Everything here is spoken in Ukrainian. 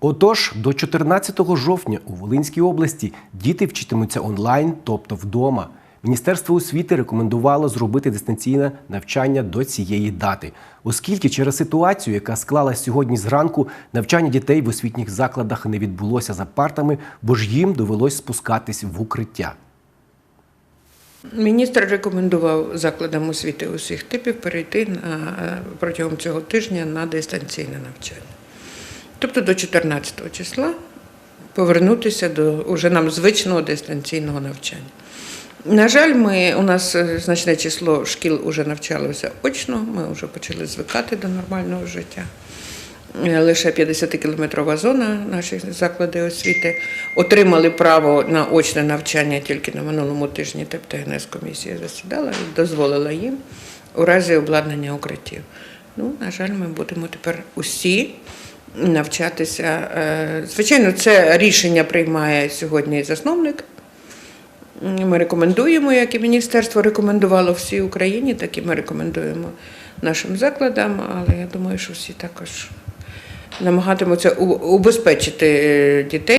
Отож, до 14 жовтня у Волинській області діти вчитимуться онлайн, тобто вдома. Міністерство освіти рекомендувало зробити дистанційне навчання до цієї дати, оскільки через ситуацію, яка склалась сьогодні зранку, навчання дітей в освітніх закладах не відбулося за партами, бо ж їм довелось спускатись в укриття. Міністр рекомендував закладам освіти усіх типів перейти на, протягом цього тижня на дистанційне навчання. Тобто до 14 числа повернутися до уже нам звичного дистанційного навчання. На жаль, ми, у нас е, значне число шкіл вже навчалося очно, ми вже почали звикати до нормального життя. Е, Лише 50-кілометрова зона наших закладів освіти отримали право на очне навчання тільки на минулому тижні ТЕП-ТГНС комісія засідала і дозволила їм у разі обладнання укриттів. Ну, на жаль, ми будемо тепер усі навчатися. Е, Звичайно, це рішення приймає сьогодні засновник. Ми рекомендуємо, як і міністерство рекомендувало всій Україні, так і ми рекомендуємо нашим закладам, але я думаю, що всі також намагатимуться убезпечити е, дітей.